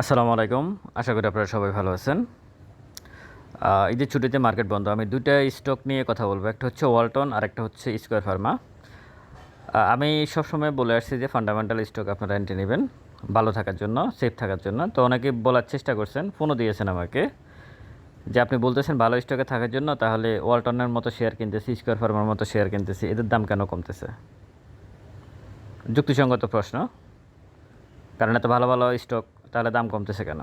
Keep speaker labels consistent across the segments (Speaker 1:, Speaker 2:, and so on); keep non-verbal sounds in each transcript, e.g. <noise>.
Speaker 1: আসসালামু আলাইকুম। আশা করি আপনারা সবাই ভালো আছেন। ঈদের ছুটিতে মার্কেট বন্ধ। আমি দুইটা স্টক নিয়ে কথা বলব। একটা হচ্ছে ওয়ালটন আর একটা হচ্ছে স্কোয়ার ফার্মা। আমি সবসময় বলে আসছি যে ফান্ডামেন্টাল স্টক আপনারা এন্টে নেবেন ভালো থাকার জন্য, সেফ থাকার জন্য। তো অনেকে বলার চেষ্টা করছেন, ফোনও দিয়েছেন আমাকে যে আপনি বলতেছেন ভালো স্টকে থাকার জন্য, তাহলে ওয়ালটনের মতো শেয়ার কিনতেছি, স্কোয়ার ফার্মার মতো শেয়ার কিনতেছি, এদের দাম কেন কমতেছে? যুক্তিসঙ্গত প্রশ্ন। কারণ এত ভালো ভালো স্টক তাহলে দাম কমতেছে কেন?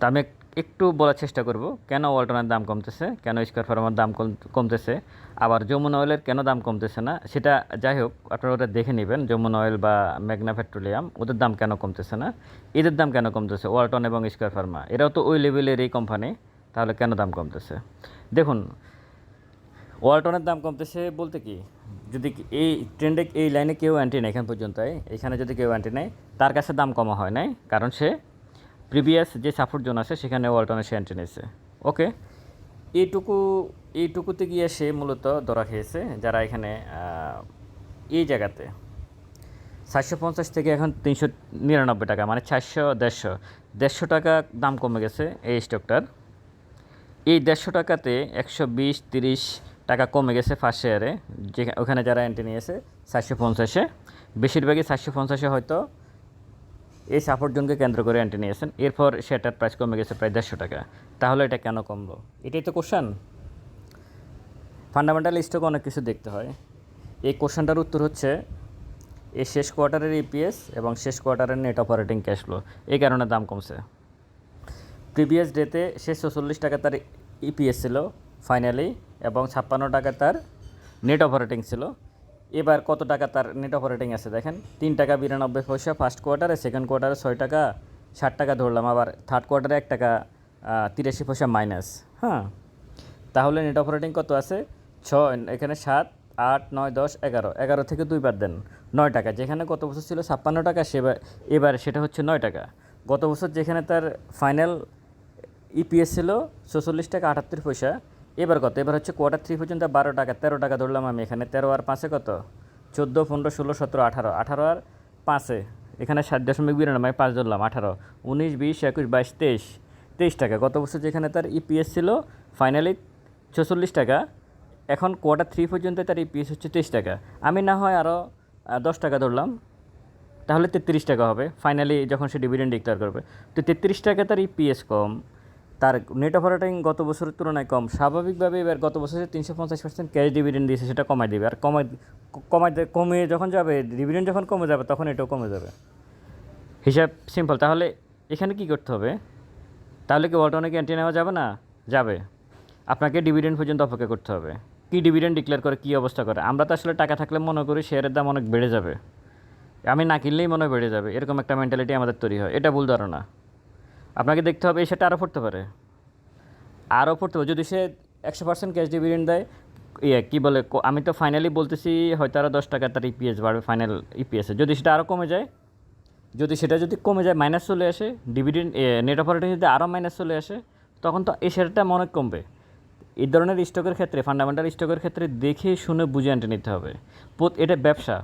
Speaker 1: তা আমি একটু বলার চেষ্টা করব, কেন ওয়ালটনের দাম কমতেছে? কেন স্কোয়ার ফার্মের দাম কম- কমতেছে? আবার যমুনা অয়েলের কেন দাম কমতেছে না? সেটা যাই হোক, আপনারা ওটা দেখে নেবেন, যমুনা অয়েল বা ম্যাগনা পেট্রোলিয়াম ওদের দাম কেন কমতেছে না? এদের দাম কেন কমতেছে? ওয়ালটন এবং স্কোয়ার ফার্মা এরাও তো ওই লেভেলের এই কোম্পানি তাহলে কেন দাম কমতেছে? দেখুন, ওয়ালটনের দাম কমতেছে বলতে কি? যদি এই ট্রেন্ডে এই লাইনে কেউ অ্যান্টি নেয় এখন পর্যন্ত এখানে যদি কেউ অ্যান্টি নেয়, তার কাছে দাম কমা হয় নাই, কারণ সে প্রিভিয়াস যে সাপোর্ট জোন আছে, সেখানে ওয়ালটনে সে অ্যান্টি নিয়েছে। ওকে এইটুকু, এইটুকুতে গিয়ে সে মূলত ধরা খেয়েছে, যারা এখানে এই জায়গাতে। চারশো পঞ্চাশ থেকে এখন তিনশো নিরানব্বই টাকা মানে চারশো, দেড়শো। দেড়শো টাকা দাম কমে গেছে এই স্টকটার এই দেড়শো টাকাতে একশো বিশ, তিরিশ টাকা কমে গেছে ফার্স্ট শেয়ারে যে ওখানে যারা এন্ট্রি নিয়েছে, চারশো পঞ্চাশে। বেশিরভাগই চারশো পঞ্চাশে হয়তো এই সাপোর্ট জোনকে কেন্দ্র করে এন্ট্রি নিয়েছেন। এরপর সেটার প্রাইস কমে গেছে প্রায় দেড়শো টাকা। তাহলে এটা কেন কমলো? এটাই তো কোশ্চান ফান্ডামেন্টাল স্টক অনেক কিছু দেখতে হয়। এই কোশ্চেনটার উত্তর হচ্ছে, এই শেষ কোয়ার্টারের ইপিএস এবং শেষ কোয়ার্টারের নেট অপারেটিং ক্যাশ ফ্লো এই কারণে দাম কমছে। প্রিভিয়াস ডেতে শেষ চৌচল্লিশ টাকা তার ইপিএস ছিল ফাইনালি এবং ছাপ্পান্ন টাকা তার নেট অপারেটিং ছিল। এবার কত টাকা তার নেট অপারেটিং আছে দেখেন? তিন টাকা বিরানব্বই পয়সা ফার্স্ট কোয়ার্টারে সেকেন্ড কোয়ার্টারে ছয় টাকা, ষাট টাকা ধরলাম। আবার থার্ড কোয়ার্টারে এক টাকা তিরাশি পয়সা মাইনাস হ্যাঁ? তাহলে নেট অপারেটিং কত আছে? ছয়, এখানে সাত, আট, নয়, দশ, এগারো। এগারো থেকে দুই বাদ দেন, নয় টাকা। যেখানে গত বছর ছিল ছাপ্পান্ন টাকা সেবার এবার সেটা হচ্ছে নয় টাকা। গত বছর যেখানে তার ফাইনাল ইপিএস ছিল, ছচল্লিশ টাকা আটাত্তর পয়সা এবার কত? এবার হচ্ছে কোয়ার্টার থ্রি পর্যন্ত বারো টাকা, তেরো টাকা ধরলাম আমি এখানে। তেরো আর পাঁচে কত? চোদ্দ, পনেরো, ষোলো, সতেরো, আঠারো। আঠারো আর পাঁচে। এখানে ষাট দশমিক বিরানব্বই পাঁচ ধরলাম, আঠারো। উনিশ, বিশ, একুশ, বাইশ, তেইশ। তেইশ টাকা। গত বছর যেখানে তার ইপিএস ছিল? ফাইনালি ছচল্লিশ টাকা। এখন কোয়ার্টার থ্রি পর্যন্ত তার ইপিএস হচ্ছে তেইশ টাকা। আমি না হয় আরও দশ টাকা ধরলাম, তাহলে তেত্রিশ টাকা হবে। ফাইনালি যখন সে ডিভিডেন্ড ডিক্লেয়ার করবে। তো তেত্রিশ টাকা তার ইপিএস কম। তার নেট অপারেটিং গত বছরের তুলনায় কম। স্বাভাবিকভাবে এবার গত বছরে তিনশো পঞ্চাশ পার্সেন্ট ক্যাশ ডিভিডেন্ড দিয়েছে, সেটা কমাই দেবে। আর কমাই কমাই কমে যখন যাবে ডিভিডেন্ড যখন কমে যাবে, তখন এটাও কমে যাবে। হিসাব সিম্পল তাহলে এখানে কি করতে হবে? তাহলে কি ওয়ালটনে কি এন্ট্রি নেওয়া যাবে না? যাবে। আপনাকে ডিভিডেন্ড পর্যন্ত অপেক্ষা করতে হবে। কি ডিভিডেন্ড ডিক্লেয়ার করে, কী অবস্থা করে? আমরা তো আসলে টাকা থাকলে মনে করি শেয়ারের দাম অনেক বেড়ে যাবে। আমি না কিনলেই মনে হয় বেড়ে যাবে। এরকম একটা মেন্টালিটি আমাদের তৈরি হয়। এটা ভুল ধারণা। আপনাকে দেখতে হবে, সেটা আরও পড়তে পারে। আরও পড়তে পারে, যদি সে একশো পার্সেন্ট ক্যাশ ডিভিডেন্ড দেয় ইয়ে কী বলে আমি তো ফাইনালি বলতেছি, হয়তো আরও দশ টাকা তার ইপিএস বাড়বে ফাইনাল ইপিএসে যদি সেটা আরও কমে যায়, যদি সেটা যদি কমে যায় মাইনাস চলে আসে ডিভিডেন্ড নেট অপারেটিং যদি আরও মাইনাস চলে আসে, তখন তো এই শেয়ারটা অনেক কমবে। এই ধরনের স্টকের ক্ষেত্রে ফান্ডামেন্টাল স্টকের ক্ষেত্রে দেখে শুনে বুঝে আনতে নিতে হবে। এটা ব্যবসা।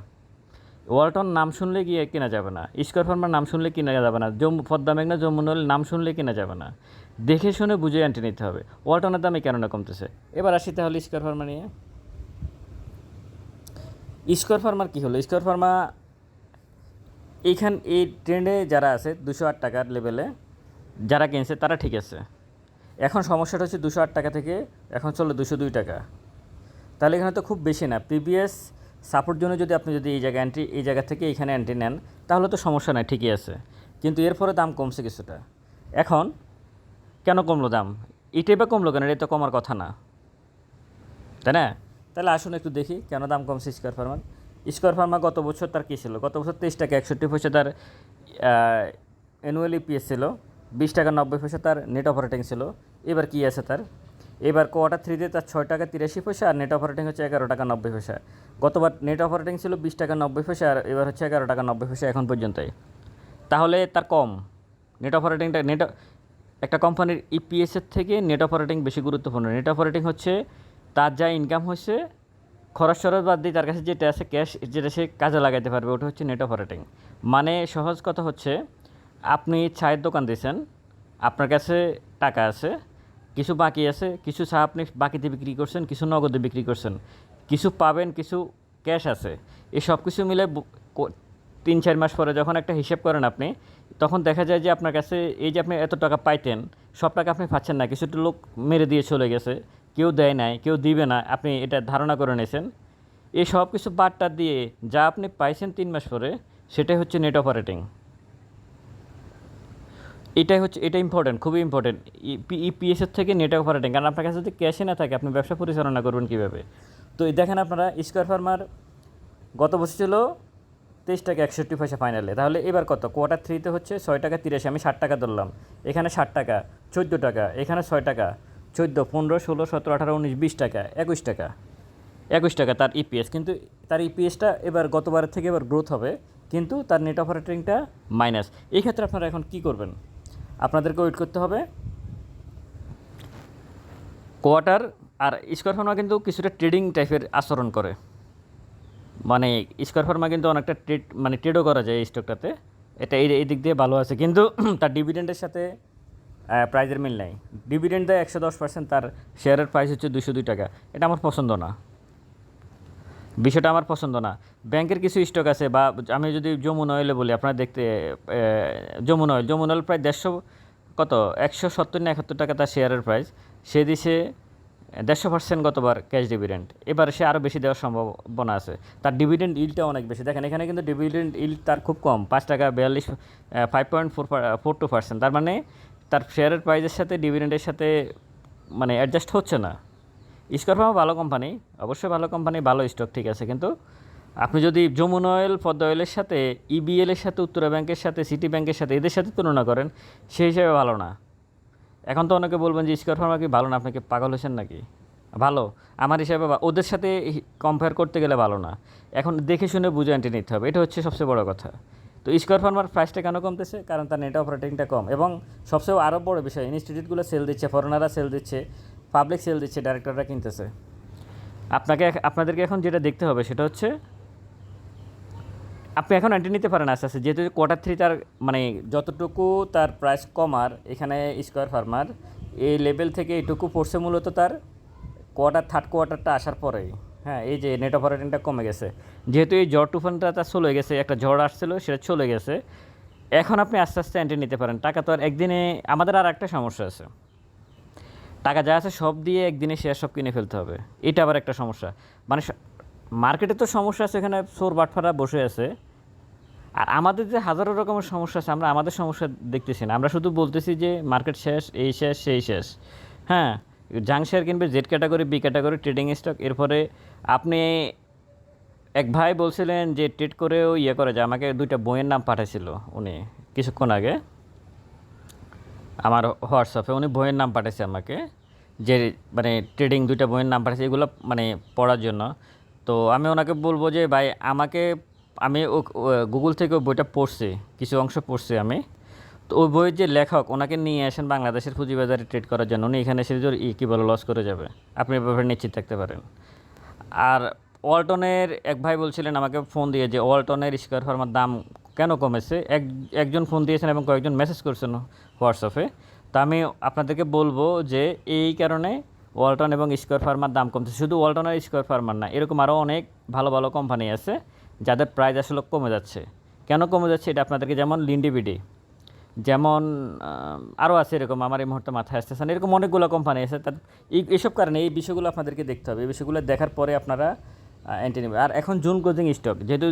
Speaker 1: ওয়ালটন নাম শুনলে গিয়ে কেনা যাবে না। স্কোয়ার ফার্মার নাম শুনলে কিনা যাবে না। জম্মু পদ্মা মেঘনা যমুনল নাম শুনলে কেনা যাবে না। দেখে শুনে বুঝে আনতে নিতে হবে। ওয়ালটনের দামে কেন না কমতেছে। এবার আসি তাহলে স্কোয়ার ফার্মা নিয়ে। স্কোয়ার ফার্মার কী হলো? স্কোয়ার ফার্মা এইখান এই ট্রেন্ডে যারা আছে, দুশো আট টাকার লেভেলে যারা কিনছে, তারা ঠিক আছে। এখন সমস্যাটা হচ্ছে দুশো আট টাকা থেকে এখন চলো দুশো দুই টাকা। তাহলে এখানে তো খুব বেশি না। প্রিভিয়াস সাপোর্ট জন্য যদি আপনি যদি এই জায়গায় এন্ট্রি এই জায়গা থেকে এখানে এন্ট্রি নেন, তাহলে তো সমস্যা নাই, ঠিকই আছে। কিন্তু এরপরে দাম কমছে কিছুটা। এখন কেন কমলো দাম? এটাই বা কমলো কেন? এটা তো কমার কথা না। তাই না? তাহলে আসুন একটু দেখি কেন দাম কমছে স্কোয়ার ফার্মার স্কোয়ার ফার্মা গত বছর তার কী ছিল? গত বছর তেইশ টাকা একষট্টি পয়সা তার অ্যানুয়াল ইপিএস ছিল। বিশ টাকা নব্বই পয়সা তার নেট অপারেটিং ছিল। এবার কী আছে তার? এবার কোয়ার্টার থ্রিতে তার ছয় টাকা তিরাশি পয়সা আর নেট অপারেটিং হচ্ছে এগারো টাকা নব্বই পয়সা। গতবার নেট অপারেটিং ছিল বিশ টাকা নব্বই পয়সা আর এবার হচ্ছে এগারো টাকা নব্বই পয়সা এখন পর্যন্তই। তাহলে তার কম। নেট অপারেটিংটা নেট একটা কোম্পানির ইপিএসের থেকে নেট অপারেটিং বেশি গুরুত্বপূর্ণ। নেট অপারেটিং হচ্ছে তার যা ইনকাম হচ্ছে, খরচ খরচ বাদ দিয়ে তার কাছে যেটা আছে ক্যাশ যেটা সে কাজে লাগাইতে পারবে, ওটা হচ্ছে নেট অপারেটিং মানে সহজ কথা হচ্ছে, আপনি চায়ের দোকান দিয়েছেন, আপনার কাছে টাকা আছে কিছু বাকি আছে, কিছু চা আপনি বাকিতে বিক্রি করছেন, কিছু নগদে বিক্রি করছেন। কিছু পাবেন, কিছু ক্যাশ আছে। এই সব কিছু মিলে তিন চার মাস পরে যখন একটা হিসেব করেন আপনি, তখন দেখা যায় যে আপনার কাছে এই যে আপনি এত টাকা পাইতেন, সব টাকা আপনি পাচ্ছেন না। কিছুটা লোক মেরে দিয়ে চলে গেছে, কেউ দেয় নাই, কেউ দিবে না, আপনি এটা ধারণা করে নিয়েছেন। এই সব কিছু বারটা দিয়ে যা আপনি পাইছেন তিন মাস পরে, সেটাই হচ্ছে নেট অপারেটিং এটাই হচ্ছে, এটা ইম্পর্টেন্ট খুবই ইম্পর্টেন্ট ইপিএস এর থেকে নেট অপারেটিং কারণ আপনার কাছে যদি ক্যাশে না থাকে, আপনি ব্যবসা পরিচালনা করবেন কীভাবে? তো দেখেন আপনারা স্কোয়ার ফার্মার গত বছর ছিল তেইশ টাকা একষট্টি পয়সা ফাইনালে তাহলে এবার কত? কোয়ার্টার থ্রিতে হচ্ছে ছয় টাকা তিরাশি, আমি ষাট টাকা ধরলাম। এখানে ষাট টাকা, চোদ্দ টাকা, এখানে ছয় টাকা, চোদ্দ, পনেরো, ষোলো, সতেরো, আঠারো, উনিশ, বিশ টাকা, একুশ টাকা একুশ টাকা তার ইপিএস কিন্তু তার ইপিএসটা এবার গতবারের থেকে এবার গ্রোথ হবে, কিন্তু তার নেট অপারেটিংটা মাইনাস এই ক্ষেত্রে আপনারা এখন কি করবেন? আপনাদেরকে ওয়েট করতে হবে। কোয়ার্টার আর স্কোয়ার ফার্মা কিন্তু কিছুটা ট্রেডিং টাইপের আচরণ করে। মানে স্কোয়ার ফার্মা কিন্তু অনেকটা ট্রেড মানে ট্রেডও করা যায় এই স্টকটাতে এটা এই এই দিক দিয়ে ভালো আছে। কিন্তু <clears throat> তার ডিভিডেন্ডের সাথে প্রাইজের মিল নাই। ডিভিডেন্ড দেয় একশো দশ পার্সেন্ট তার শেয়ারের প্রাইস হচ্ছে দুশো দুই টাকা। এটা আমার পছন্দ না। বিষয়টা আমার পছন্দ না। ব্যাংকের কিছু স্টক আছে বা আমি যদি যমুন অয়েলে বলি, আপনারা দেখতে যমুন অয়েল যমুন অয়েল প্রায় দেড়শো কত? একশো সত্তর না একাত্তর টাকা তার শেয়ারের প্রাইস সে দিছে দেড়শো পার্সেন্ট গতবার ক্যাশ ডিভিডেন্ড এবার সে আরও বেশি দেওয়ার সম্ভাবনা আছে। তার ডিভিডেন্ড ইলটা অনেক বেশি। দেখেন, এখানে কিন্তু ডিভিডেন্ড ইল তার খুব কম, পাঁচ টাকা বিয়াল্লিশ five point four four two percent তার মানে তার শেয়ারের প্রাইসের সাথে ডিভিডেন্ডের সাথে মানে অ্যাডজাস্ট হচ্ছে না। স্কোয়ার ফার্মা ভালো কোম্পানি অবশ্যই ভালো কোম্পানি ভালো স্টক ঠিক আছে, কিন্তু আপনি যদি যমুন অয়েল পদ্মা অয়েলের সাথে ইবিএল এর সাথে, উত্তরা ব্যাংকের সাথে সিটি ব্যাংকের সাথে, এদের সাথে তুলনা করেন, সেই হিসাবে ভালো না। এখন তো অনেকে বলবেন যে স্কোয়ার ফার্মা কি ভালো না আপনাকে পাগল হয়েছেন নাকি? ভালো। আমার হিসাবে ওদের সাথে কম্পেয়ার করতে গেলে ভালো না। এখন দেখে শুনে বুঝে এন্ট্রি নিতে হবে, এটা হচ্ছে সবচেয়ে বড় কথা। তো স্কোয়ার ফার্মার প্রাইসটা কেন কমতেছে? কারণ তার নেট অপারেটিংটা কম। এবং সবচেয়ে আরও বড় বিষয় ইনস্টিটিউটগুলো সেল দিচ্ছে ফরেনাররা সেল দিচ্ছে পাবলিক সেল দিচ্ছে ডাইরেক্টররা কিনতেছে। আপনাকে আপনাদেরকে এখন যেটা দেখতে হবে সেটা হচ্ছে, আপনি এখন এন্ট্রি নিতে পারেন আস্তে আস্তে। যেহেতু কোয়ার্টার থ্রি তার মানে যতটুকু তার প্রাইস কমার এখানে স্কোয়ার ফার্মার এই লেভেল থেকে এইটুকু পড়ছে মূলত তার কোয়ার্টার থার্ড কোয়ার্টারটা আসার পরেই। হ্যাঁ এই যে নেট অপারেটিংটা কমে গেছে। যেহেতু এই ঝড় তুফানটা তার চলে গেছে, একটা ঝড় আসছিল, সেটা চলে গেছে। এখন আপনি আস্তে আস্তে এন্ট্রি নিতে পারেন। টাকা তো আর একদিনে, আমাদের আর একটা সমস্যা আছে। টাকা যা আছে সব দিয়ে একদিনে শেয়ার সব কিনে ফেলতে হবে। এটা আবার একটা সমস্যা। মানে মার্কেটে তো সমস্যা আছে, এখানে চোর বাটফারা বসে আছে। আর আমাদের যে হাজারো রকমের সমস্যা আছে, আমরা আমাদের সমস্যা দেখতেছি না। আমরা শুধু বলতেছি যে মার্কেট শেষ, এই শেষ, সেই শেষ। হ্যাঁ জাং শেয়ার কিনবে Z category B category trading stock এরপরে আপনি এক ভাই বলছিলেন যে ট্রেড করেও ইয়ে করে যায়। আমাকে দুইটা বইয়ের নাম পাঠাইছিল উনি, কিছুক্ষণ আগে। আমার হোয়াটসঅ্যাপে উনি বইয়ের নাম পাঠিয়েছে আমাকে, যে মানে ট্রেডিং দুইটা বইয়ের নাম পাঠিয়েছে এগুলো মানে পড়ার জন্য। তো আমি ওনাকে বলব যে, ভাই, আমাকে, আমি ও গুগল থেকে ওই বইটা পড়ছি, কিছু অংশ পড়ছি আমি। তো ওই বইয়ের যে লেখক, ওনাকে নিয়ে আসেন বাংলাদেশের পুঁজিবাজারে ট্রেড করার জন্য। উনি এখানে এসে কী বলে, লস করে যাবে। আপনি ব্যাপারে নিশ্চিত থাকতে পারেন। আর ওয়ালটনের এক ভাই বলছিলেন আমাকে ফোন দিয়ে যে, ওয়ালটনের স্কোয়ার ফার্মার দাম কেন কমেছে? এক, একজন ফোন দিয়েছেন এবং কয়েকজন মেসেজ করছেন হোয়াটসঅ্যাপে। তা আমি আপনাদেরকে বলব যে এই কারণে ওয়ালটন এবং স্কোয়ার ফার্মার দাম কমছে। শুধু ওয়ালটন আর স্কোয়ার ফার্মার না, এরকম আরও অনেক ভালো ভালো কোম্পানি আছে যাদের প্রাইস আসলে কমে যাচ্ছে। কেন কমে যাচ্ছে এটা আপনাদেরকে যেমন লিন্ডিবিডি যেমন আরও আছে এরকম আমার এই মুহূর্তে মাথায় আসতেছে না, এরকম অনেকগুলো কোম্পানি আছে। তার এই এইসব কারণে এই বিষয়গুলো আপনাদেরকে দেখতে হবে। এই বিষয়গুলো দেখার পরে আপনারা এন্ট্রি নেবেন। আর এখন জুন ক্লোজিং স্টক যেহেতু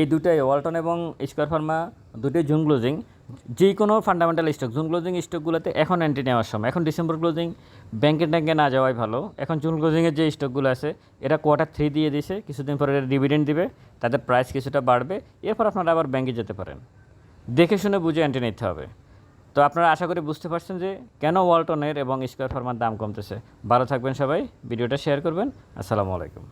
Speaker 1: এই দুটাই ওয়ালটন এবং স্কোয়ার ফার্মা দুটোই জুন ক্লোজিং। যে কোনো ফান্ডামেন্টাল স্টক জুন ক্লোজিং স্টকগুলোতে এখন এন্ট্রি নেওয়ার সময়, এখন ডিসেম্বর ক্লোজিং ব্যাংকে ট্যাঙ্কে না যাওয়াই ভালো। এখন জুন ক্লোজিংয়ের যে স্টকগুলো আছে, এরা কোয়ার্টার থ্রি দিয়ে দিছে কিছুদিন পরে এরা ডিভিডেন্ড দিবে, তাদের প্রাইস কিছুটা বাড়বে, এরপর আপনারা আবার ব্যাংকে যেতে পারেন। দেখে শুনে বুঝে এন্ট্রি নিতে হবে। তো আপনারা আশা করি বুঝতে পারছেন যে কেন ওয়ালটনের এবং স্কোয়ার ফার্মার দাম কমতেছে। ভালো থাকবেন সবাই, ভিডিওটা শেয়ার করবেন। আসসালামু আলাইকুম।